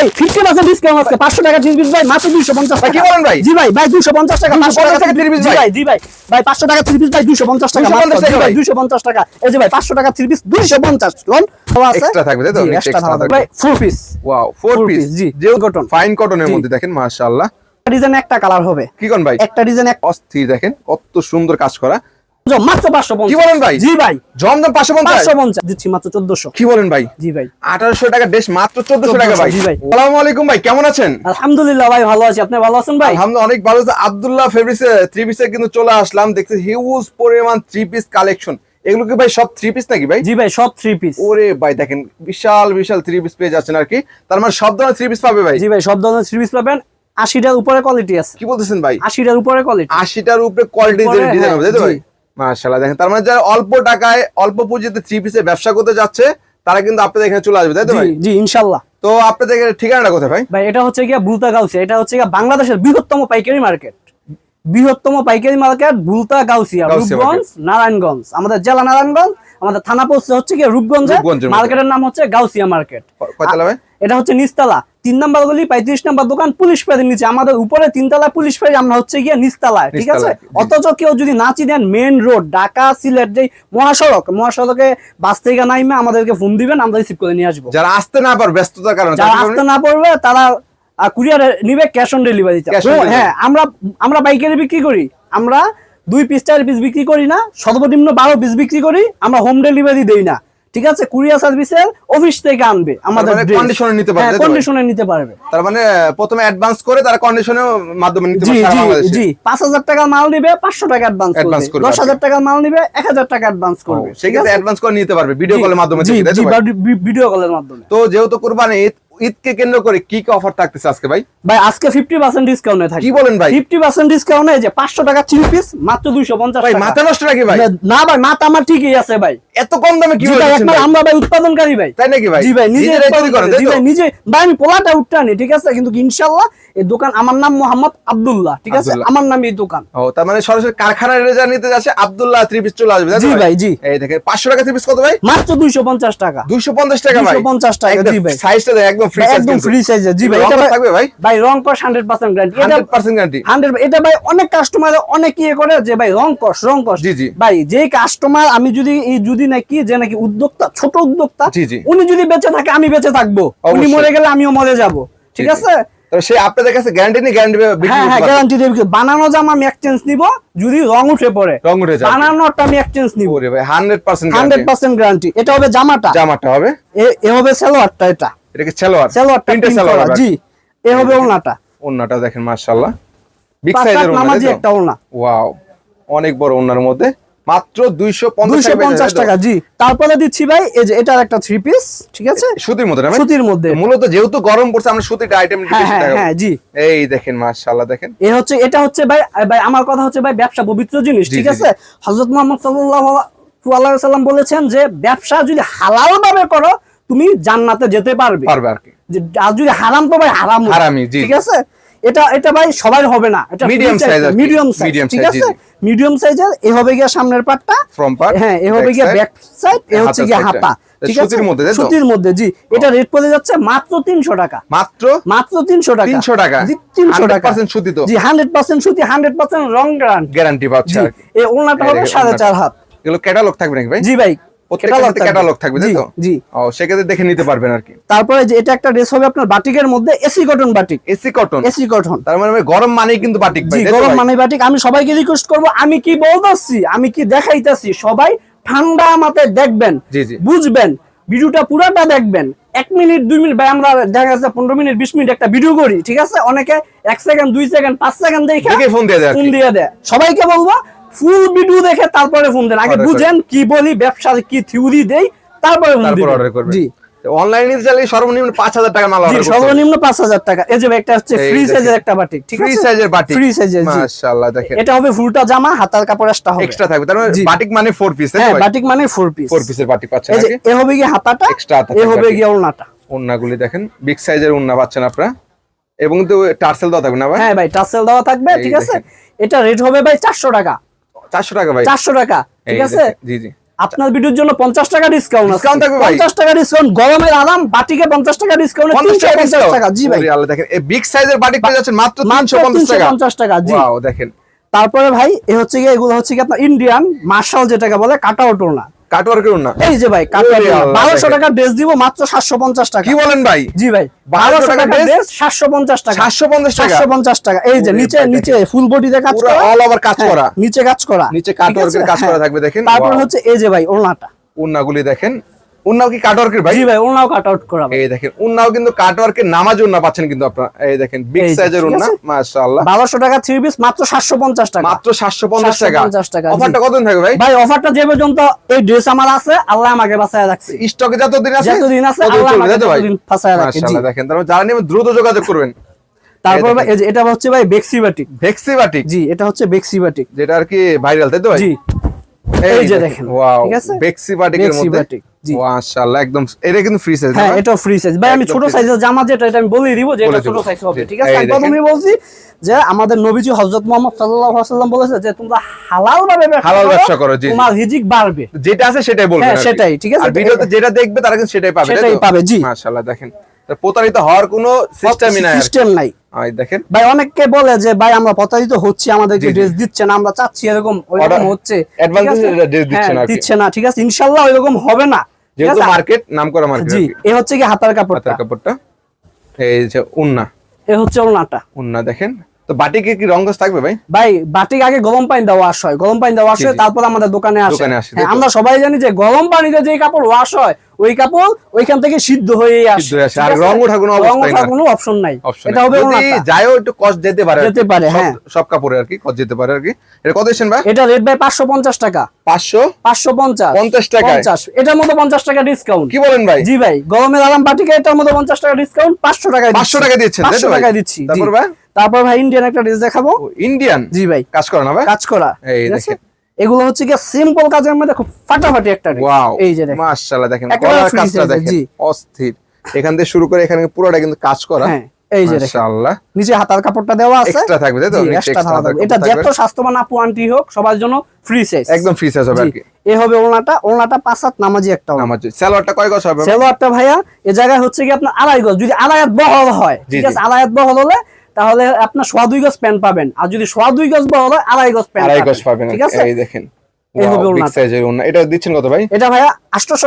ভাই ডিসকাউন্ট টাকা থ্রি ভাই মাত্র দুইশো পঞ্চাশ ভাই, টাকা। কি বলেন ভাই? জি ভাই ভাই দুইশো পঞ্চাশ টাকা 250 টাকা টাকা three piece জি ভাই? ভাই। জি ভাই। ভাই পাঁচশো টাকা থ্রি পিস ভাই দুইশো পঞ্চাশ টাকা 250 টাকা জি ভাই ভাই? দুইশো পঞ্চাশ টাকা। এই যে ভাই পাঁচশো টাকা থ্রি পিস দুইশো পঞ্চাশ। লোন আছে? থাকবে, তাই তো? ভাই পিস ওয়াও ফোর পিস জি। যেও Cotton। ফাইন কটনের মধ্যে দেখেন মাশাআল্লাহ। ডিজাইন একটা কালার হবে। কি কোন ভাই? একটা ডিজাইন এক অস্থির দেখেন কত সুন্দর কাজ করা। মাত্র পাঁচশো কি বলেন ভাই? জি ভাই। জমজম পাঁচশো পাঁচশো পঞ্চাশ দিচ্ছি মাত্র চোদ্দশো। কি বলেন ভাই? জি ভাই। আঠারোশো টাকা ড্রেস মাত্র চোদ্দশো টাকা ভাই। জি ভাই। আসসালামু আলাইকুম ভাই কেমন আছেন? আলহামদুলিল্লাহ ভাই ভালো আছি। আপনি ভালো আছেন ভাই? আলহামদুলিল্লাহ অনেক ভালো আছে। আব্দুল্লাহ ফেব্রিক্সে থ্রি পিসে কিন্তু চলে আসলাম। দেখতে হিউজ পরিমাণ থ্রি পিস কালেকশন এগুলো কি ভাই সব থ্রি পিস নাকি ভাই? জি ভাই সব থ্রি পিস ওরে ভাই দেখেন বিশাল বিশাল থ্রি পিস পেয়ে যাচ্ছেন আর কি। তার মানে সব ধরনের থ্রি পিস পাবে ভাই? জি ভাই সব ধরনের থ্রি পিস পাবেন। আশিটার উপরে কোয়ালিটি আছে। কি বলতেছেন ভাই? আশিটার উপরে কোয়ালিটি আশিটার উপরে কোয়ালিটি ডিজাইন হ্যাঁ, হবে তাই তো ভাই। মাশাআল্লাহ দেখেন তার মানে যারা অল্প টাকায় অল্প পুঁজিতে থ্রি পিসে ব্যবসা করতে যাচ্ছে তারা কিন্তু আপনাদের এখানে চলে আসবে তাই তো জি ভাই? জি ইনশাল্লাহ তো আপনাদের ঠিকানাটা কোথায় ভাই? ভাই এটা হচ্ছে গিয়া বুলতা গাউসিয়া এটা হচ্ছে গিয়া বাংলাদেশের বৃহত্তম পাইকারি মার্কেট। বৃহত্তম পাইকারি মার্কেট বুলতা গাউসিয়া রূপগঞ্জ নারায়ণগঞ্জ। আমাদের জেলা নারায়ণগঞ্জ আমাদের থানা পোস্ট হচ্ছে গিয়া রূপগঞ্জে। মার্কেটের নাম হচ্ছে গাউসিয়া মার্কেট। ক- কয়তলা ভাই? এটা হচ্ছে নিচতলা। তিন নাম্বার গলি পঁয়ত্রিশ নাম্বার দোকান পুলিশ ফেরির নিচে। আমাদের উপরে তিনতলা পুলিশ ফেরি আমরা হচ্ছে গিয়ে নিচতলায় ঠিক আছে? অথচ কেউ যদি না চিনেন মেন রোড ঢাকা সিলেট যে মহাসড়ক মহাসড়কে বাস থেকে নাইমে আমাদেরকে ফোন দিবেন আমরা রিসিভ করে নিয়ে আসব। যারা আসতে না পার ব্যস্ততার কারণে যারা আসতে না পারবে তারা কুরিয়ার নিবে ক্যাশ অন delivery। হ্যাঁ আমরা আমরা পাইকারি বিক্রি করি। আমরা দুই পিস চার পিস বিক্রি করি না সর্বনিম্ন বারো পিস বিক্রি করি আমরা হোম ডেলিভারি দেই না। ঠিক আছে? কুরিয়ার সার্ভিসের অফিস থেকে আনবে আমাদের কন্ডিশনে নিতে পারবে? কন্ডিশনে নিতে পারবে। তার মানে প্রথমে অ্যাডভান্স করে তারা কন্ডিশনের মাধ্যমে নিতে জি জি জি। পাঁচ হাজার টাকার মাল নিবে পাঁচশো টাকা অ্যাডভান্স করবে। করবে, দশ হাজার টাকার মাল নিবে এক হাজার টাকা অ্যাডভান্স করবে। সেক্ষেত্রে অ্যাডভান্স করে নিতে পারবে ভিডিও কলের মাধ্যমে জি জি ভিডিও কলের মাধ্যমে। তো যেহেতু কুরবানি ঈদ ঈদকে কেন্দ্র করে কি কি অফার থাকতেছে আজকে ভাই? ভাই আজকে ফিফটি পার্সেন্ট ডিসকাউন্টে থাকে কি বলেন ভাই? ফিফটি পার্সেন্ট ডিসকাউন্টে যে পাঁচশো টাকা থ্রি পিস মাত্র দুইশো পঞ্চাশ ভাই মাথা নষ্ট নাকি ভাই? না ভাই মাথা আমার ঠিকই আছে ভাই। এত কম দামে কি ভাই একবার আমরা ভাই উৎপাদনকারী ভাই। তাই নাকি ভাই? জি ভাই নিজে তৈরি করেন জি ভাই নিজে ভাই আমি পোলাটা উঠটানি ঠিক আছে? কিন্তু ইনশাল্লাহ এই দোকান আমার নাম মোহাম্মদ আব্দুল্লাহ ঠিক আছে? আমার নাম এই দোকান। ও তার মানে সরাসরি কারখানার রেজা নিতে যাচ্ছে আব্দুল্লাহ থ্রি পিস চলে আসবে জি ভাই, জি। এই দেখেন পাঁচশো টাকা থ্রি পিস কত ভাই? মাত্র দুইশো পঞ্চাশ টাকা। দুইশো পঞ্চাশ টাকা ভাই। 250 টাকা, জি ভাই। সাইজটা দেখ একদম ফ্রি একদম ফ্রি সাইজে জি ভাই এটা থাকবে ভাই? ভাই রং কস হান্ড্রেড পার্সেন্ট গ্যারান্টি এটা হান্ড্রেড পার্সেন্ট গ্যারান্টি হান্ড্রেড এটা ভাই অনেক কাস্টমার অনেক ইয়ে করে যে ভাই রং কস রং কস। জি, জি। ভাই যে কাস্টমার আমি যদি এই যদি নাকি যে নাকি উদ্যোক্তা ছোট উদ্যোক্তা জি, জি। উনি যদি বেঁচে থাকে আমি বেঁচে থাকব। উনি মরে গেলে আমিও মরে যাব। ঠিক। আছে? সে আপনাদের কাছে গ্যারান্টি নেই গ্যারান্টি হ্যাঁ হ্যাঁ গ্যারান্টি দেবে। বানানো জামা আমি এক্সচেঞ্জ নিব যদি রং উঠে পড়ে। রং উঠে যাবে। বানানোটা আমি এক্সচেঞ্জ নিব। ওরে ভাই hundred percent hundred percent guarantee এটা হবে জামাটা। জামাটা হবে। এ- এ হবে সালোয়ারটা এটা। এটাকে সালোয়ার সালোয়ারটা প্রিন্টের সালোয়ার জি এ হবে ওনাটা দেখেন মাশাআল্লাহ। বিগ সাইজের নামাজি একটা ওনা ওয়াও অনেক বড় ওন্নার মধ্যে। মাত্র 250 টাকা জি। তারপরে দিচ্ছি ভাই এই যে এটার একটা থ্রি পিস ঠিক আছে? সুতির মধ্যে না সুতির মধ্যে। মূলত যেহেতু গরম পড়ছে আমরা সুতিটা আইটেম হ্যাঁ হ্যাঁ হ্যাঁ জি। এই দেখেন মাশাআল্লাহ দেখেন। এ হচ্ছে এটা হচ্ছে ভাই ভাই আমার কথা হচ্ছে ভাই ব্যবসা পবিত্র জিনিস ঠিক আছে? হযরত মুহাম্মদ সাল্লাল্লাহু আলাইহি সাল্লাম বলেছেন যে ব্যবসা যদি হালাল ভাবে করো তুমি জান্নাতে যেতে পারবে। পারবে আর কি। আর যদি হারাম তো ভাই হারাম হারামই, ঠিক আছে? এটা এটা ভাই সবার হবে না। এটা আর কি। মিডিয়াম সাইজ ঠিক আছে। মিডিয়াম সাইজের এ হবে গিয়া সামনের পাটটা। ফ্রম পার্ট হ্যাঁ এ হবে গিয়া ব্যাক সাইড এ হচ্ছে গিয়া হাতা। ঠিক আছে? সুতির মধ্যে, সুতির মধ্যে জি। এটা রেট পড়ে যাচ্ছে মাত্র 300 টাকা। মাত্র? মাত্র 300 টাকা। 300 টাকা? জি 300 টাকা। 100% সুতি তো? জি 100% সুতি 100% রং গ্যারান্টি গ্যারান্টি পাচ্ছে জি আর এই ওনাটা হবে দেখেন সাড়ে ওড়নাটা। চার হাত। এগুলো ক্যাটালগ থাকবে নাকি ভাই? জি ভাই। প্রত্যেকটা ক্যাটালগ থাকবে। তাই তো? জি। ও সেক্ষেত্রে দেখে নিতে পারবেন আর কি। তারপরে যে এটা একটা ড্রেস হবে আপনার বাটিকের মধ্যে AC cotton batik. AC cotton. AC cotton. তার মানে গরম মানেই কিন্তু বাটিক ভাই জি তাই তো গরম মানে বাটিক। আমি সবাইকে রিকোয়েস্ট করব আমি কি বলতেছি আমি কি দেখাইতাছি সবাই ঠান্ডা মাথায় দেখবেন। বুঝবেন ভিডিওটা পুরাটা দেখবেন। এক মিনিট দুই মিনিট ভাই আমরা দেখা যাচ্ছে পনেরো মিনিট বিশ মিনিট একটা ভিডিও করি ঠিক আছে? অনেকে এক সেকেন্ড দুই সেকেন্ড পাঁচ সেকেন্ড দেখে দেখে ফোন দিয়ে দেয় ফোন দিয়ে দেয়। সবাইকে বলব ফুল ভিডিও দেখে তারপরে ফোন দেন। আগে বুঝেন কি বলি ব্যবসার কি থিওরি দেই তারপরে ফোন দিবেন। অর্ডার করবেন। জি। অনলাইনে চাইলে সর্বনিম্ন 5000 টাকা মাল অর্ডার সর্বনিম্ন পাঁচ হাজার টাকা। এই যে একটা হচ্ছে ফ্রি সাইজের একটা বাটিক ঠিক ফ্রি সাইজের বাটিক ফ্রি সাইজের মাশাআল্লাহ দেখেন। এটা হবে ফুলটা জামা হাতার কাপড় একটা হবে। এক্সট্রা থাকবে। তার মানে বাটিক মানে 4 পিস হ্যাঁ বাটিক মানে ফোর পিস 4 পিসের বাটিক পাচ্ছেন এই যে এ হবে গিয়ে হাতাটা Extra হাতা এ হবে কি। ওড়নাটা। ওন্নাগুলি দেখেন বিগ সাইজের ওন্না পাচ্ছেন আপনারা। এবং তো টার্সেল দেওয়া থাকবে না ভাই? হ্যাঁ ভাই টার্সেল দেওয়া থাকবে ঠিক আছে? এটা রেট হবে ভাই চারশো টাকা। 400 টাকা ভাই। চারশো টাকা ঠিক আছে? জি জি। আপনার ভিডিওর জন্য পঞ্চাশ টাকা ডিসকাউন্ট থাকবে পঞ্চাশ টাকা ডিসকাউন্ট গরমের আরাম বাটিকে পঞ্চাশ টাকা ডিসকাউন্ট টাকা পঞ্চাশ টাকা জি ভাই। আল্লাহ, দেখেন বিগ সাইজের বাটি পেয়ে যাচ্ছেন মাত্র 350 টাকা। পঞ্চাশ টাকা, জি। দেখেন। তারপরে ভাই এ হচ্ছে গিয়ে এগুলো হচ্ছে কি আপনার ইন্ডিয়ান মার্শাল যেটাকে বলে কাটাও না। না। এই যে ভাই। টাকা দিব মাত্র কি বলেন ভাই? জি ভাই 1200 বারোশো টাকা টাকা। টাকা 750 টাকা? সাতশো পঞ্চাশ টাকা। এই যে নিচে নিচে ফুল বডিতে কাজ করা। অল কাজ হ্যাঁ, করা। নিচে কাজ করা। নিচে কাটওয়ার্কের কাজ করা হ্যাঁ। থাকবে দেখেন। তারপর হচ্ছে এই যে ভাই ওড়নাটা। দেখেন। উন্নাও কি কাটওয়ার্কের ভাই? জি ভাই ওড়নাও কাট আউট করা এই দেখেন উন্নাও কিন্তু কাটওয়ার্কের নামাজ উন্না পাচ্ছেন কিন্তু আপনারা। এই দেখেন বিগ সাইজের উন্না মাশাআল্লাহ। বারোশো টাকা থ্রি পিস মাত্র সাতশো পঞ্চাশ টাকা। মাত্র 750 টাকা। 750 টাকা, অফারটা কতদিন থাকবে ভাই? ভাই অফারটা যে পর্যন্ত এই ড্রেস আমার আছে আল্লাহ আমাকে বাঁচায় রাখছে। স্টকে যতদিন আছে যতদিন আছে, আল্লাহ আমাকে ভাই? ততদিন জি। দেখেন যারা নেবেন দ্রুত যোগাযোগ করবেন। তারপর এটা হচ্ছে ভাই বেক্সি বাটিক ভেক্সি বাটিক জি এটা হচ্ছে বেক্সি বাটিক যেটা আর কি ভাইরাল তাই তো ভাই? জি। এই যে দেখেন ওয়াও ঠিক আছে? ভেক্সি বাটিকের বেক্সি মধ্যে? মাশাআল্লাহ একদম এটা কিন্তু ফ্রি সাইজ হ্যাঁ এটা ফ্রি সাইজ ভাই আমি ছোট সাইজের জামা যেটা এটা আমি বলেই দিব যে এটা ছোট সাইজ হবে ঠিক আছে? আমি বলছি যে আমাদের নবীজি হযরত মুহাম্মদ সাল্লাল্লাহু আলাইহি ওয়াসাল্লাম বলেছে যে তোমরা হালাল ভাবে হালাল ব্যবসা করো, জি। তোমার রিজিক বাড়বে। যেটা আছে সেটাই বলবে হ্যাঁ, সেটাই, ঠিক আছে? আর ভিডিওতে যেটা দেখবে তারা কিন্তু সেটাই পাবে সেটাই পাবে, জি। মাশাআল্লাহ দেখেন। প্রতারিত হওয়ার কোনো সিস্টেমই নাই সিস্টেম নাই। দেখেন। ভাই বলে যে ভাই আমরা প্রতারিত হচ্ছি আমাদেরকে। ড্রেস দিচ্ছে না আমরা চাচ্ছি এরকম ওইরকম হচ্ছে? এ dress দিচ্ছে হ্যাঁ, না দিচ্ছে না ঠিক আছে? ইনশাআল্লাহ ওইরকম হবে না। যেহেতু মার্কেট নাম করা মার্কেট জি এ হচ্ছে কি হাতার কাপড়টা? হাতের কাপড়টা। এই যে উন্না। এ হচ্ছে ওনাটা উন্না দেখেন। তো বাটিকে কি রঙ্গস থাকবে ভাই? ভাই বাটিক আগে গরম পানি দেওয়া ওয়াশ হয়। গরম পানি দেওয়া ওয়াশ হয় তারপর আমাদের দোকানে আসে। হ্যাঁ? আমরা সবাই জানি যে গরম পানিতে যে কাপড় ওয়াশ হয় ওই কাপড় ওইখান থেকে সিদ্ধ হয়ে আসে। আর? রং ওঠার কোনো রং না। কোনো অপশন নাই। এটা হবে যায়ও একটু কষ্ট যেতে পারে যেতে পারে, হ্যাঁ। সব কাপড়ে আর কি কষ্ট যেতে পারে আর কি। এটা কত এসেন ভাই? এটা রেট ভাই পাঁচশো পঞ্চাশ টাকা। পাঁচশো? পাঁচশো পঞ্চাশ। 50 টাকা পঞ্চাশ। এটার মধ্যে পঞ্চাশ টাকা ডিসকাউন্ট কি বলেন ভাই? জি ভাই গরমের আরাম বাটিকে এটার মধ্যে পঞ্চাশ টাকা ডিসকাউন্ট পাঁচশো টাকা পাঁচশো টাকা দিচ্ছেন তাই তো পাঁচশো ভাই? টাকায় দিচ্ছি। তারপর ভাই? তারপর ভাই ইন্ডিয়ান একটা ড্রেস দেখাবো। ইন্ডিয়ান জি ভাই। কাজ করা না ভাই? কাজ করা। এই দেখেন। এগুলো হচ্ছে কি সিম্পল কাজের মধ্যে খুব ফাটাফাটি একটা ওয়াও এই যে দেখেন। মাশাআল্লাহ দেখেন free কাজটা দেখেন। অস্থির। এখান থেকে শুরু করে এখানে পুরোটা কিন্তু কাজ করা। হ্যাঁ এই যে মাশাআল্লাহ। নিচে হাতার কাপড়টা দেওয়া আছে। এক্সট্রা থাকবে তাই তো? হাতার থাকবে। এটা যত স্বাস্থ্যবান আপু আন্টি হোক সবার জন্য ফ্রি সাইজ একদম ফ্রি সাইজ হবে আর কি। এ হবে ওনাটা ওনাটা পাঁচ সাত নামাজি একটা। আমার সালোয়ারটা কয় গজ হবে? সেলোয়ারটা ভাইয়া এ জায়গায় হচ্ছে কি আপনার আড়াই গজ। যদি আড়াই হাত বহল হয় ঠিক আছে আড়াই হাত বহল হলে তাহলে আপনার সোয়া দুই গজ প্যান্ট পাবেন। আর যদি সোয়া দুই গজ বহল হয় আড়াই গজ প্যান্ট আড়াই গজ পাবেন। ঠিক আছে? এই দেখেন। এটা দিচ্ছেন কত ভাই? এটা ভাইয়া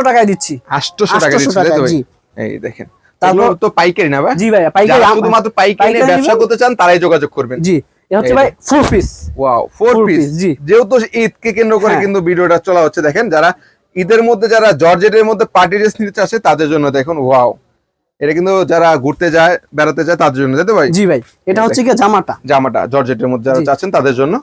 টাকায় দিচ্ছি। 800 টাকা 800 দিচ্ছেন তাই তো টাকা, ভাই? জি। এই দেখেন। তারপর- তারপর তো পাইকারি না ভাই? জি ভাইয়া পাইকারি যারা শুধুমাত্র পাইকারি ব্যবসা করতে চান তারাই যোগাযোগ করবেন। জি হচ্ছে ভাই full piece wow four piece জি। যেহেতু ঈদকে কেন্দ্র করে হ্যাঁ। কিন্তু ভিডিওটা চলা হচ্ছে দেখেন যারা ঈদের মধ্যে যারা জর্জেটের মধ্যে পার্টি ড্রেস নিতে চাচ্ছে তাদের জন্য দেখুন ওয়াও এটা কিন্তু যারা ঘুরতে যায় বেড়াতে যায় তাদের জন্য যেতে ভাই? জি ভাই এটা হচ্ছে কি জামাটা। জামাটা জর্জেটের মধ্যে যারা যাচ্ছেন তাদের জন্য।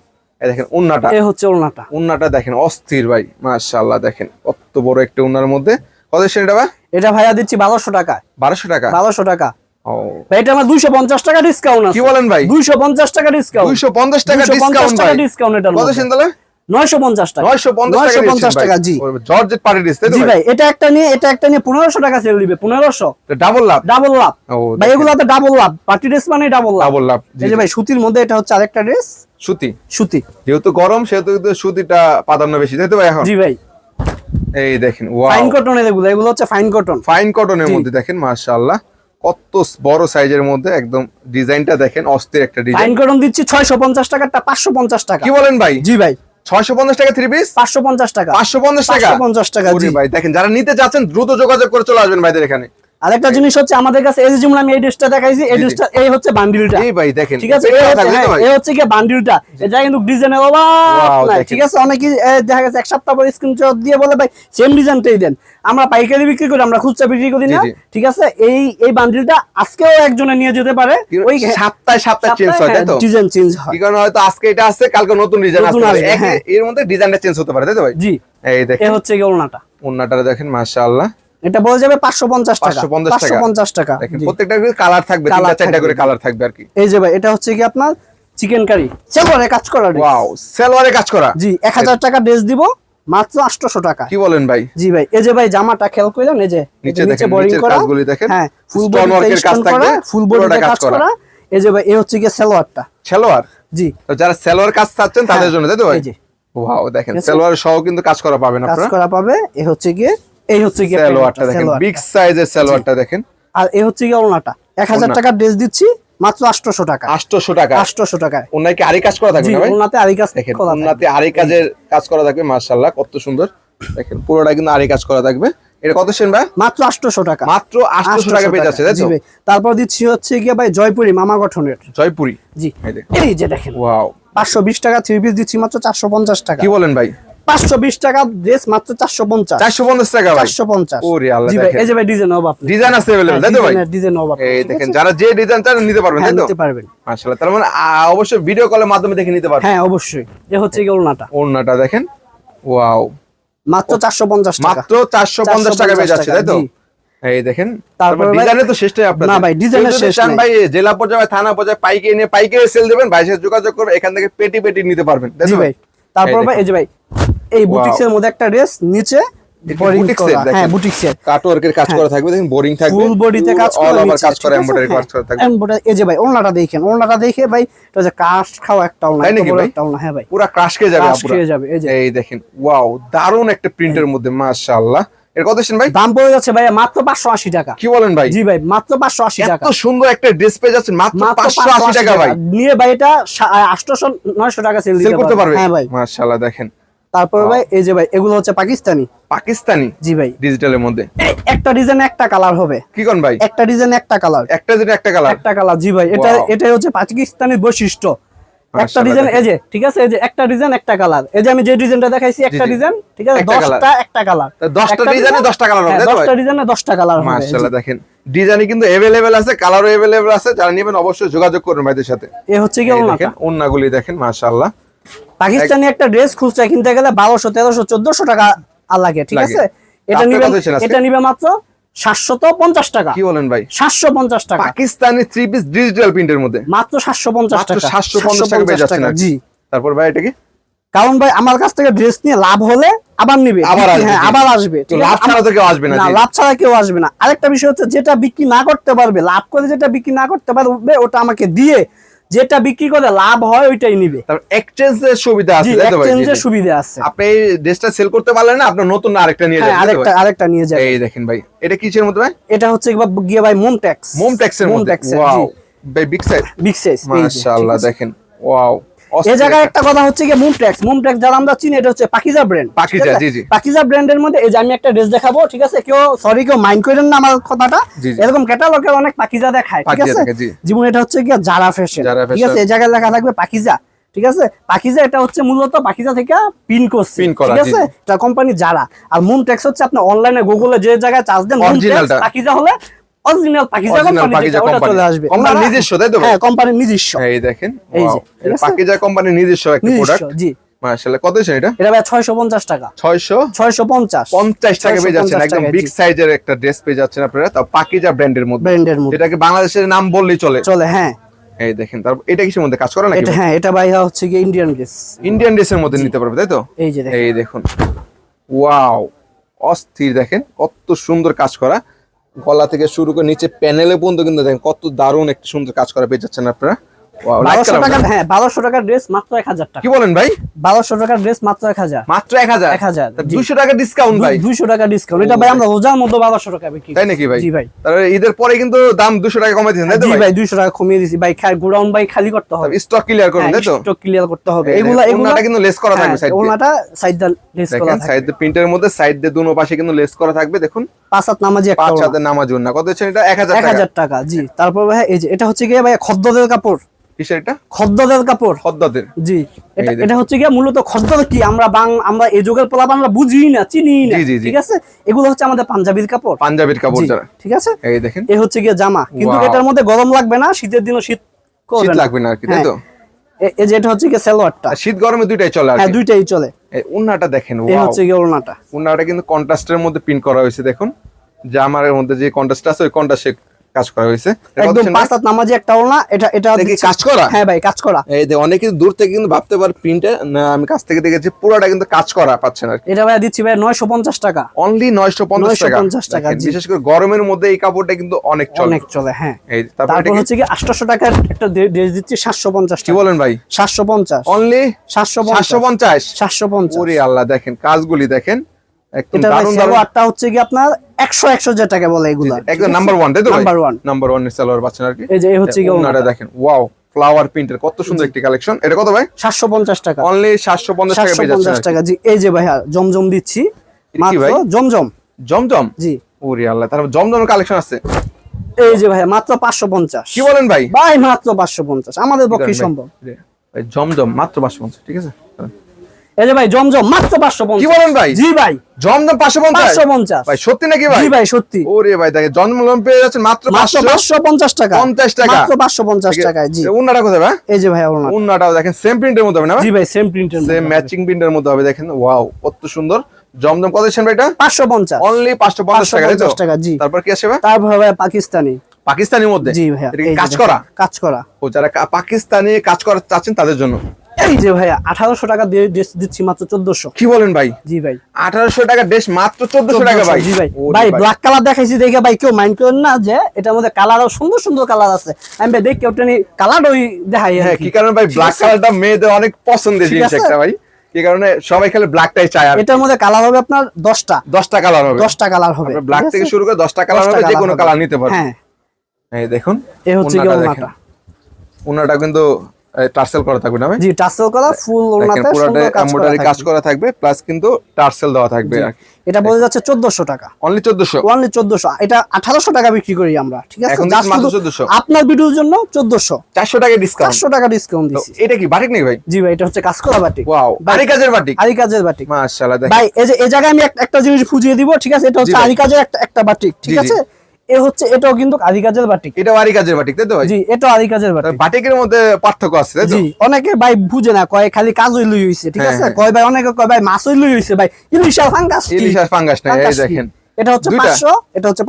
দেখেন উন্নাটা। এই হচ্ছে উন্নাটা। উন্নাটা দেখেন অস্থির ভাই মাশাআল্লাহ দেখেন কত বড় একটা উন্নার মধ্যে। কত সেটা ভাই? এটা ভাইয়া দিচ্ছি 1200 টাকা। 1200 টাকা? 1200 টাকা। ও। এটা আমার 250 টাকা ডিসকাউন্ট আছে কি বলেন ভাই? 250 টাকা ডিসকাউন্ট 250 টাকা ডিসকাউন্ট ভাই 250 টাকা ডিসকাউন্ট এটা কত 950 টাকা। জি। পার্টি ভাই? এটা একটা নিয়ে এটা একটা নিয়ে টাকা ডাবল লাভ ডাবল লাভ এগুলা তো ডাবল লাভ পার্টি মানে ডাবল লাভ লাভ ভাই সুতির মধ্যে এটা হচ্ছে সুতি। সুতি। যেহেতু গরম সেহেতু সুতিটা প্রাধান্য বেশি ভাই এখন? জি ভাই। এই দেখেন ফাইন কটন এগুলো হচ্ছে ফাইন কটন ফাইন কটনের মধ্যে দেখেন মার্শাল্লাহ কত বড় সাইজের মধ্যে একদম ডিজাইনটা দেখেন অস্থির একটা ডিজাইন কটন দিচ্ছি 650 পাঁচশো পঞ্চাশ টাকা। কি বলেন ভাই? জি ভাই। ছয়শো পঞ্চাশ টাকা থ্রি পিস পাঁচশো পঞ্চাশ টাকা। পাঁচশো পঞ্চাশ টাকা? পঞ্চাশ টাকা ভাই দেখেন যারা নিতে চাচ্ছেন দ্রুত যোগাযোগ করে চলে আসবেন ভাইদের এখানে। আরেকটা জিনিস হচ্ছে আমাদের কাছে এই যে যেমন আমি এই ড্রেসটা দেখাইছি এই। ড্রেসটা এই হচ্ছে বান্ডিলটা। এই ভাই দেখেন ঠিক আছে? এই হচ্ছে- হ্যাঁ? এই হচ্ছে কি বান্ডিলটা। এটা কিন্তু ডিজাইনের অভাব Wow, নাই ঠিক আছে? অনেকে দেখা গেছে এক সপ্তাহ পর স্ক্রিনশট দিয়ে বলে ভাই সেম ডিজাইনটাই দেন। আমরা পাইকারি বিক্রি করি আমরা খুচরা বিক্রি করি না। ঠিক আছে? এই এই বান্ডিলটা আজকেও একজনে নিয়ে যেতে পারে। ওই সপ্তাহে সপ্তাহে চেঞ্জ হয় তাই তো? ডিজাইন চেঞ্জ হয়। কারণে হয়তো আজকে এটা আছে কালকে নতুন ডিজাইন আসবে, হ্যাঁ। এর মধ্যে ডিজাইনটা চেঞ্জ হতে পারে তাই তো ভাই? জি। এই দেখেন। হচ্ছে কি ওড়নাটা। ওন্নাটা দেখেন মাশাআল্লাহ। এটা বলে যাবে পাঁচশো পঞ্চাশ টাকা। 550 টাকা। প্রত্যেকটা কালার থাকবে তিনটা চারটা করে কালার থাকবে আর কি। এই যে ভাই এটা হচ্ছে কি আপনার চিকেন কারি। কাজ করা। ওয়াও সেলওয়ারে কাজ করা। জি টাকা ড্রেস দিব মাত্র আটশোশো টাকা। কি বলেন ভাই? জি ভাই এই যে ভাই জামাটা খেয়াল এই যে নিচে এই যে দেখেন, boring কাজগুলি দেখেন। হ্যাঁ ফুল কাজ থাকবে, ফুল কাজ করা। এই যে ভাই এই হচ্ছে কি সালোয়ারটা সেলোয়ার জি। তো যারা সেলোয়ার কাজ চাচ্ছেন তাদের হ্যাঁ, জন্য তাই তো ভাই? ওয়াও দেখেন ঠিক সালোয়ার সহ কিন্তু কাজ করা পাবেন কাজ করা পাবে এ হচ্ছে গিয়ে এই হচ্ছে গিয়ে সালোয়ারটা দেখেন বিগ সাইজের সালোয়ারটা দেখেন। আর এ হচ্ছে ওড়নাটা এক হাজার টাকার ড্রেস দিচ্ছি মাত্র আটশোশো টাকা। 800 টাকা। আটশোশো টাকায়। ওনার কি আরি কাজ করা থাকবে ভাই? ওড়নাতে আরি কাজ দেখেন ওনাতে। আরি কাজের কাজ করা থাকবে মাশাআল্লাহ কত সুন্দর। দেখেন পুরোটা কিন্তু আরি কাজ করা থাকবে। এটা কত সেন ভাই? মাত্র আটশোশো টাকা। মাত্র 800 টাকা পেয়ে যাচ্ছে তাই তো? তারপর দিচ্ছি হচ্ছে গিয়ে ভাই জয়পুরি মামা গঠনের। জয়পুরি। জি। এই এই যে দেখেন। ওয়াও। পাঁচশো বিশ টাকা থ্রি পিস দিচ্ছি মাত্র চারশো পঞ্চাশ টাকা। কি বলেন ভাই? তাই তো দেখেন তারপর না ভাই ভাই জেলা পর্যায়ে থানা পর্যায়ে পাইকে নিয়ে পাইকে সেল দেবেন ভাই যোগাযোগ করবে এখান থেকে পেটি পেটি নিতে পারবেন ভাই? তারপর ভাই এই যে ভাই এই বুটিক্সের মধ্যে একটা ড্রেস নিচে দেখেন। হ্যাঁ বুটিক্সের কাটওয়ার্কের কাজ করা থাকবে দেখেন বোরিং থাকবে। ফুল বডিতে কাজ করা ওভার কাজ করা এমব্রয়ডারি হ্যাঁ, কাজ করা থাকবে। Embroidery- এই যে ভাই ওড়নাটা দেখেন ওড়নাটা দেখে ভাই এটা যে কাস্ট খাওয়া একটা ওড়না তাই এত নাকি বড় ভাই? একটা ওড়না। হ্যাঁ ভাই। পুরো ক্রাশ খেয়ে যাবে পুরো। খেয়ে যাবে এই যে। এই দেখেন ওয়াও দারুণ একটা প্রিন্টের মধ্যে মাশাআল্লাহ। এর কত ভাই? দাম পড়ে যাচ্ছে ভাই মাত্র পাঁচশো আশি টাকা। কি বলেন ভাই? জি ভাই মাত্র পাঁচশো আশি টাকা। এত সুন্দর একটা ড্রেস পেয়ে যাচ্ছেন মাত্র মাত্র 580 টাকা ভাই। নিয়ে ভাই এটা আটশোশো নয়শো টাকা সেল পারবে? হ্যাঁ ভাই। মাশাআল্লাহ দেখেন। তারপর ভাই এই যে ভাই এগুলো হচ্ছে পাকিস্তানি পাকিস্তানি জি ভাই ডিজিটালের মধ্যে এই একটা ডিজাইন একটা কালার হবে কি কোন ভাই একটা ডিজাইন একটা কালার একটা যেটা একটা কালার একটা কালার জি ভাই এটা Wow. এটাই হচ্ছে পাকিস্তানের বৈশিষ্ট্য একটা মাশাআল্লাহ ডিজাইন দেখেন। এই যে ঠিক আছে এই যে একটা ডিজাইন একটা কালার এই যে আমি যে ডিজাইনটা দেখাইছি একটা জি। ডিজাইন ঠিক আছে একটা colour। দশটা একটা কালার তা দশটা ডিজাইনে দশটা কালার হবে তাই তো ভাই? দশটা ডিজাইনে দশটা কালার হবে মাশাআল্লাহ দেখেন ডিজাইনই কিন্তু अवेलेबल আছে কালারও अवेलेबल আছে যারা নেবেন অবশ্যই যোগাযোগ করুন ভাইদের সাথে এ হচ্ছে কি এই ওনাটা দেখেন ওন্নাগুলি দেখেন মাশাআল্লাহ পাকিস্তানি একটা ড্রেস খুচরা কিনতে গেলে বারোশো তেরোশো চোদ্দশো টাকা আর লাগে। ঠিক আছে? এটা নিবে? এটা নিবে মাত্র সাতশত পঞ্চাশ টাকা। কি বলেন ভাই? সাতশো পঞ্চাশ টাকা। পাকিস্তানি থ্রি পিস ডিজিটাল প্রিন্টের মধ্যে? মাত্র সাতশো পঞ্চাশ মাত্র টাকা। 750 টাকা পেয়ে যাচ্ছেন টাকা, আর কি। জি। তারপর ভাই এটা কি? কারণ ভাই আমার কাছ থেকে ড্রেস নিয়ে লাভ হলে আবার নিবে। আবার হ্যাঁ আবার আসবে লাভ ছাড়া তো কেউ আসবে না লাভ ছাড়া কেউ আসবে না। আরেকটা বিষয় হচ্ছে যেটা বিক্রি না করতে পারবে লাভ করে যেটা বিক্রি না করতে পারবে ওটা আমাকে দিয়ে যেটা বিক্রি করে লাভ হয় ওইটাই নিবে। এক্সচেঞ্জের সুবিধা আছে এক্সচেঞ্জের সুবিধা আছে। আপনি ড্রেসটা সেল করতে পারলেন না আপনার নতুন আরেকটা নিয়ে হ্যাঁ যাবেন আরেকটা আরেকটা নিয়ে যাবে এই দেখেন ভাই এটা কিসের মধ্যে ভাই? এটা হচ্ছে গিয়ে ভাই মোম ট্যাক্স মোম ট্যাক্সের মধ্যে ওয়াও ভাই বিগ সাইজ বিগ সাইজ মাশাআল্লাহ দেখেন। ওয়াও এই জায়গায় একটা কথা হচ্ছে কি মুম ট্যাক্স মুম ট্যাক্স যারা আমরা চিনি এটা হচ্ছে পাকিজা ব্র্যান্ড পাকিজা, জি, জি। পাকিজা ব্র্যান্ডের মধ্যে এই যে আমি একটা ড্রেস দেখাবো ঠিক আছে? কেউ সরি কেউ মাইন্ড করেন না আমার কথাটা। এরকম ক্যাটালগে অনেক পাকিজা দেখায় ঠিক আছে। জীবন এটা হচ্ছে কি জারা ফ্যাশন ঠিক আছে? এই জায়গায় লেখা থাকবে পাকিজা ঠিক আছে? পাকিজা এটা হচ্ছে মূলত পাকিজা থেকে পিন করছে। ঠিক আছে? এটা কোম্পানি জারা আর মুন ট্যাক্স হচ্ছে আপনি অনলাইনে গুগলে যে জায়গায় চার্জ দেন পাকিজা হলে অরিজিনাল পাকিজা কোম্পানি পাকিজা ওটা চলে আসবে। কোম্পানির ওনারা- নিজস্ব, তাই তো? হ্যাঁ কোম্পানির নিজস্ব। এই দেখেন এই যে? পাকিজা কোম্পানির নিজস্ব একটা প্রোডাক্ট জি। মাশাআল্লাহ কত ছিল এটা? এটা ভাই ছয়শো পঞ্চাশ টাকা। 650 ছয়শো পঞ্চাশ। টাকা পেয়ে যাচ্ছেন একদম বিগ সাইজের একটা ড্রেস পেয়ে যাচ্ছেন আপনারা। তাও পাকিজা ব্র্যান্ডের মধ্যে। ব্র্যান্ডের মধ্যে। যেটাকে বাংলাদেশের নাম বললেই চলে। চলে হ্যাঁ। এই দেখেন তারপর এটা কিসের মধ্যে? কাজ করে নাকি? এটা হ্যাঁ এটা ভাই হচ্ছে কি ইন্ডিয়ান ড্রেস ইন্ডিয়ান ড্রেসের মধ্যে নিতে পারবে তাই তো? এই যে দেখেন। এই দেখুন। ওয়াও অস্থির দেখেন কত সুন্দর কাজ করা। গলা থেকে শুরু করে নিচে প্যানেলে পর্যন্ত কিন্তু দেখেন কত দারুণ একটি সুন্দর কাজ করা পেয়ে যাচ্ছেন আপনারা। Wow, like বারোশো color টাকা না? হ্যাঁ বারোশো টাকার ড্রেস মাত্র এক হাজার টাকা। কি বলেন ভাই? বারোশো টাকার ড্রেস মাত্র এক হাজার। মাত্র এক হাজার? 1000 জি। দুইশো টাকা ডিসকাউন্ট ভাই। দুইশো টাকা ডিসকাউন্ট এটা ভাই আমরা রোজার মধ্যে বারোশো টাকা বিক্রি তাই নাকি ভাই? জি ভাই। তাহলে ঈদের পরে কিন্তু দাম দুশো টাকা জি ভাই? ভাই টাকা কমিয়ে দিছি ভাই গোডাউন ভাই খালি করতে হবে। স্টক ক্লিয়ার তাই তো? স্টক ক্লিয়ার করতে হবে। এগুলা কিন্তু লেস করা থাকবে সাইড ওনাটা সাইড দা লেস করা দেখেন সাইড প্রিন্টের মধ্যে সাইড দিয়ে দুনো পাশে কিন্তু লেস করা থাকবে দেখুন। পাঁচ হাত নামাজি একটা পাঁচ। নামাজ না কত হচ্ছে এটা? এক হাজার এক টাকা। হাজার টাকা জি। তারপর ভাই এই যে এটা হচ্ছে গিয়ে ভাই খদ্দরের কাপড়। কিসের এটা? খদ্দরের কাপড়। খদ্দাদের। জি। এটা এই। এটা হচ্ছে মূলত কি? আমরা বাং আমরা এই যুগের পোলাপ আমরা বুঝি না চিনি না জি, জি, জি। ঠিক আছে? এগুলো হচ্ছে আমাদের পাঞ্জাবির কাপড়। পাঞ্জাবির কাপড় যারা। ঠিক আছে? এই দেখেন। এ হচ্ছে গিয়ে জামা। কিন্তু এটার মধ্যে গরম লাগবে না শীতের দিনও শীত করবে শীত লাগবে না আর কি তাই হ্যাঁ। তো? এই যে এটা হচ্ছে গিয়ে সালোয়ারটা। শীত গরমে দুইটাই চলে আর হ্যাঁ দুইটাই চলে। এই উন্নাটা দেখেন এই হচ্ছে কিন্তু কন্ট্রাস্টের মধ্যে প্রিন্ট করা হয়েছে দেখুন। জামার মধ্যে যে কন্ট্রাস্ট আছে ওই কন্ট্রাস্টে কাজ করা হয়েছে। একদম পাঁচ? হাত নামাজি একটা ওড়না এটা এটা এটা দিচ্ছি- কাজ করা? হ্যাঁ ভাই কাজ করা। এই যে অনেকে দূর থেকে কিন্তু ভাবতে পারে প্রিন্টে না আমি কাছ থেকে দেখেছি পুরোটা কিন্তু কাজ করা পাচ্ছেন আর এটা ভাই দিচ্ছি ভাই নয়শো পঞ্চাশ টাকা। অনলি নয়শো পঞ্চাশ টাকা। 950 টাকা, বিশেষ করে গরমের মধ্যে এই কাপড়টা কিন্তু অনেক চলে। অনেক চলে হ্যাঁ। এই তারপর এটা হচ্ছে কি আটশো টাকার একটা ড্রেস দিচ্ছি সাতশো পঞ্চাশ কি বলেন ভাই? সাতশো পঞ্চাশ। অনলি সাতশো সাতশো পঞ্চাশ? সাতশো পঞ্চাশ। ওরে আল্লাহ দেখেন কাজগুলি দেখেন। এটা ভাই দারুণ দারুণ সালোয়ারটা হচ্ছে কি আপনার একশো একশো যেটাকে বলে এগুলা। একদম নাম্বার ওয়ান তাই তো number one number one salwar পাচ্ছেন আর কি। এই যে হচ্ছে কি ওনাটা। দেখেন ওয়াও ফ্লাওয়ার প্রিন্টের কত সুন্দর একটি কালেকশন এটা কত ভাই? টাকা। অনলি টাকা পেয়ে যাচ্ছেন জি এই যে ভাইয়া জমজম দিচ্ছি। মাত্র জমজম। জমজম? জি। ওরে আল্লাহ তারপর জমজমের কালেকশন আছে। এই যে ভাইয়া মাত্র পাঁচশো পঞ্চাশ। কি বলেন ভাই? ভাই মাত্র পাঁচশো পঞ্চাশ। আমাদের পক্ষে সম্ভব। ভাই জমজম মাত্র পাঁচশো পঞ্চাশ ঠিক আছে? এই যে ভাই জমজম মাত্র কি বলেন ভাই? জি ভাই। জমজম পাঁচশো পঞ্চাশ? পাঁচশো পঞ্চাশ। ভাই সত্যি নাকি ভাই? জি ভাই সত্যি। ওরে ভাই দেখেন জমজম পেয়ে যাচ্ছেন মাত্র টাকা। 50 টাকা। মাত্র পাঁচশো পঞ্চাশ টাকায় জি। উন্নাটা কোথায় ভাই? এই যে ভাই ওনার উন্নাটাও দেখেন সেম প্রিন্টের মধ্যে হবে না ভাই? জি ভাই সেম প্রিন্টের সেম ম্যাচিং প্রিন্টের মধ্যে হবে দেখেন ওয়াও কত সুন্দর। জমজম কত দিচ্ছেন ভাই এটা? পাঁচশো পঞ্চাশ। অনলি টাকা জি। তারপর কি আসে তারপর ভাই পাকিস্তানি। পাকিস্তানের মধ্যে? জি যে কাজ করা? কাজ করা। ও যারা পাকিস্তানি কাজ করা চাচ্ছেন তাদের জন্য। এই যে ভাইয়া আঠারোশো টাকা দিয়ে ড্রেস দিচ্ছি মাত্র চোদ্দশো। কি বলেন ভাই? জি ভাই। আঠারোশো টাকা ড্রেস মাত্র চোদ্দশো টাকা ভাই? জি ভাই। ভাই ব্ল্যাক কালার দেখাইছি দেখে ভাই কেউ মাইন্ড করেন না যে এটার মধ্যে কালারও সুন্দর সুন্দর কালার আছে। আমি ভাই দেখি ওটা কালার ওই দেখাই হ্যাঁ কি। কারণে ভাই ব্ল্যাক কালারটা মেয়েদের অনেক পছন্দের জিনিস একটা ভাই। কি কারণে সবাই খালি ব্ল্যাকটাই চায় আর এটার মধ্যে কালার হবে আপনার দশটা। দশটা কালার হবে। দশটা কালার হবে ব্ল্যাক থেকে শুরু করে দশটা কালার দশটা হবে যে কোনো কালার নিতে পারবে হ্যাঁ। এই দেখুন এই হচ্ছে কি ওনাটা ওনাটা কিন্তু টার্সেল করা থাকবে না জি টাসেল করা ফুল ওনাতে পুরোটা এমব্রয়ডারি কাজ করা থাকবে। প্লাস কিন্তু টার্সেল দেওয়া থাকবে এটা বলে যাচ্ছে চোদ্দশো টাকা। অনলি চোদ্দশো? ওয়ানলি চোদ্দশো। এটা আঠারোশো টাকা বিক্রি করি আমরা ঠিক আছে? এখন মাত্র 1400 আপনার ভিডিওর জন্য চোদ্দশো। চারশো টাকা ডিসকাউন্ট চারশো টাকা ডিসকাউন্ট দিচ্ছি এটা কি বাটিক নাকি ভাই? জি ভাই এটা হচ্ছে কাজ করা বাটিক। ওয়াও বাড়ি কাজের বাটিক? আরি কাজের বাটিক। মাশাআল্লাহ ভাই এই যে এই জায়গায় আমি একটা জিনিস বুঝিয়ে দিব ঠিক আছে? এটা হচ্ছে। আরি কাজের একটা একটা বাটিক ঠিক। আছে? এ হচ্ছে এটাও কিন্তু আরি কাজের বাটিক। এটা বাড়ি কাজের বাটিক তাই তো জি এটাও আরি কাজের বাটিক। বাটিকের মধ্যে পার্থক্য আছে তাই তো? জি অনেকে ভাই বুঝে না কয় খালি কাজ হইলই হইছে ঠিক হ্যাঁ, আছে? হ্যাঁ। কয় ভাই অনেকে কয় ভাই মাছ হইলই হইছে ভাই। ইলিশ ফাঙ্গাস কি? ফাঙ্গাস নাই এই দেখেন। এটা হচ্ছে এটা হচ্ছে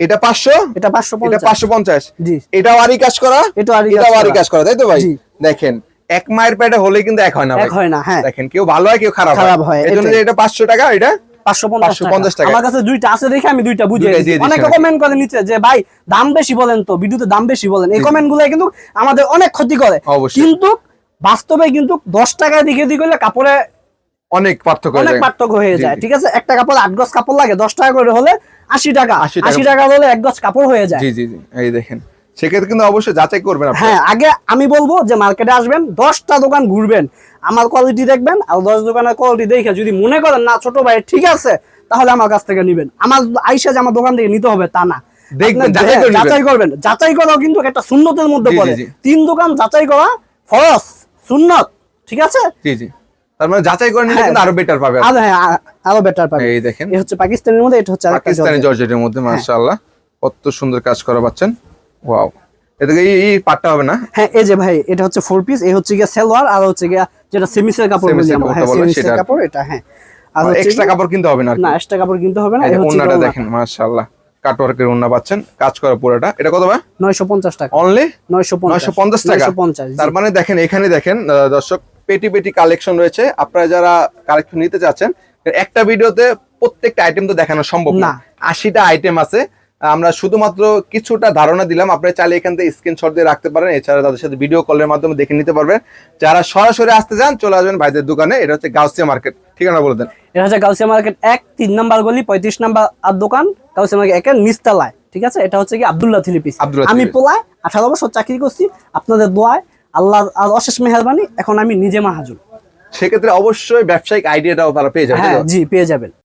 এটা পাঁচশো? এটা পাঁচশো এটা পঞ্চাশ পাঁচশো পঞ্চাশ। জি। এটাও আরি কাজ করা? আরি এটাও আরি করা। কাজ করা তাই তো ভাই? দেখেন এক মায়ের পেটে হলে কিন্তু এক হয় না এক হয় না হ্যাঁ। দেখেন কেউ ভালো হয় কেউ খারাপ খারাপ হয়, এই জন্য এটাই। যে এটা পাঁচশো টাকা এটা 550 টাকা। আমার কাছে দুইটা আছে দেখে আমি দুইটা বুঝিয়ে দুইটাই দিচ্ছি দিয়ে দিচ্ছি অনেকে কমেন্ট করে নিচে যে ভাই দাম বেশি বলেন তো ভিডিওতে দাম বেশি বলেন। এই কমেন্ট কিন্তু আমাদের অনেক ক্ষতি করে। কিন্তু বাস্তবে কিন্তু দশ টাকায় দিকে দিয়ে করলে কাপড়ে অনেক পার্থক্য অনেক পার্থক্য হয়ে যায়। ঠিক আছে? একটা কাপড় আট গজ কাপড় লাগে দশ টাকা করে হলে আশি টাকা। 80 আশি টাকা হলে এক গজ কাপড় হয়ে যায়। জি জি জি। এই দেখেন। সেক্ষেত্রে কিন্তু অবশ্যই যাচাই করবেন হ্যাঁ আগে আমি বলব যে মার্কেটে আসবেন দশটা দোকান ঘুরবেন আমার কোয়ালিটি দেখবেন আর দশ দোকানের কোয়ালিটি দেখে যদি মনে করেন না ছোট ভাই ঠিক আছে তাহলে আমার কাছ থেকে নিবেন। আমার আইসা যে আমার দোকান থেকে নিতে হবে তা না। যাচাই করবেন। যাচাই করাও কিন্তু একটা সুন্নতের মধ্যে পড়ে। তিন দোকান যাচাই করা ফরজ সুন্নত ঠিক আছে? জি জি। তার মানে যাচাই করে নিলে হ্যাঁ। কিন্তু আরও বেটার পাবে। আর হ্যাঁ আরও বেটার পাবে। এই দেখেন। এই হচ্ছে পাকিস্তানের মধ্যে এটা হচ্ছে পাকিস্তানি জর্জেটের মধ্যে মাশাআল্লাহ। কত সুন্দর কাজ করা পাচ্ছেন। ওয়াও এই এই পাটটা হবে না? হ্যাঁ এই যে ভাই এটা হচ্ছে ফোর পিস এই হচ্ছে গিয়া সালোয়ার আর হচ্ছে গিয়া যেটা সেমিসের কাপড় বলি আমরা হ্যাঁ সেমিসের কাপড় এটা হ্যাঁ। আর এক্সট্রা কাপড় কিনতে হবে না না এক্সট্রা কাপড় কিনতে হবে না এই হচ্ছে ওন্নাটা দেখেন মাশাআল্লাহ। কাটওয়ার্কের ওন্না পাচ্ছেন। কাজ করা পুরোটা। এটা কত ভাই? নয়শো পঞ্চাশ টাকা। অনলি নয়শো নয়শো পঞ্চাশ টাকা? নয়শো পঞ্চাশ তার মানে দেখেন এখানে দেখেন দর্শক পেটি পেটি কালেকশন রয়েছে। আপনারা যারা কালেকশন নিতে চাচ্ছেন একটা ভিডিওতে প্রত্যেকটা আইটেম তো দেখানো সম্ভব না। না। আশিটা আইটেম আছে। আমরা শুধুমাত্র কিছুটা ধারণা দিলাম। আপনারা চাইলে এখান থেকে স্ক্রিনশট দিয়ে রাখতে পারেন। এছাড়া তাদের সাথে ভিডিও কলের মাধ্যমে দেখে নিতে পারবেন। যারা সরাসরি আসতে চান চলে আসবেন ভাইদের দোকানে। এটা হচ্ছে গাউসিয়া মার্কেট ঠিকানা বলে দেন। এটা হচ্ছে গাউসিয়া মার্কেট এক তিন নাম্বার গলি পঁয়ত্রিশ নাম্বার আর দোকান গাউসিয়া মার্কেট একের নিচতলায়। ঠিক আছে? এটা হচ্ছে কি আবদুল্লাহ থ্রি পিস আব্দুল্লাহ আমি পোলায় আঠারো বছর চাকরি করছি। আপনাদের দোয়ায় আল্লাহ আর অশেষ মেহরবানি। এখন আমি নিজে মাহাজুন সেক্ষেত্রে অবশ্যই ব্যবসায়িক আইডিয়াটাও তারা পেয়ে যাবে হ্যাঁ জি পেয়ে যাবেন।